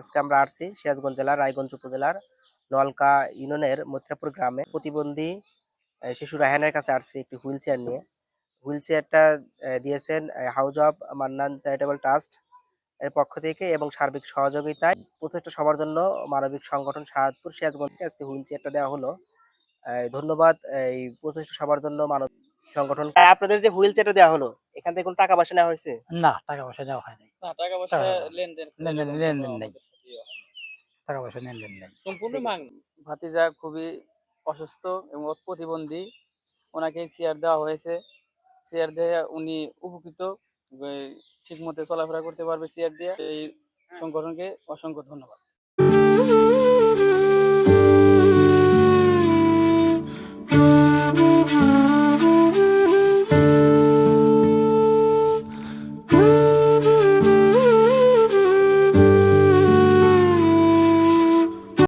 আজকে আমরা আসছি সিরাজগঞ্জ জেলার রায়গঞ্জ উপজেলার নলকা ইউনিয়নের মথুরাপুর গ্রামে। প্রতিবন্ধী শিশু রায়হানের কাছে আসছি একটি হুইল চেয়ার নিয়ে। হুইল চেয়ারটা দিয়েছেন house of Mannan charitable trust এর পক্ষ থেকে এবং সার্বিক সহযোগিতায় প্রচেষ্টা সবার জন্য মানবিক সংগঠন সাহাদপুর সিরাজগঞ্জকে আজকে হুইল চেয়ারটা দেওয়া হলো। আহ, ধন্যবাদ এই প্রচেষ্টা সবার জন্য মানব সংগঠন। আপনাদের যে হুইল চেয়ারটা দেওয়া হলো এখান থেকে কোনো টাকা পয়সা নেওয়া হয়েছে? না টাকা পয়সা দেওয়া হয় নাই না টাকা পয়সা লেনদেন লেনদেন নেই। টাকা পয়সা লেনদেন নেই। সম্পূর্ণ ভাতিজা খুবই অসুস্থ এবং প্রতিবন্ধী। ওনাকে চেয়ার দেওয়া হয়েছে। চেয়ার দিয়ে উনি উপকৃত। ঠিক মতো চলাফেরা করতে পারবে চেয়ার দিয়ে। এই সংগঠনকে অসংখ্য ধন্যবাদ।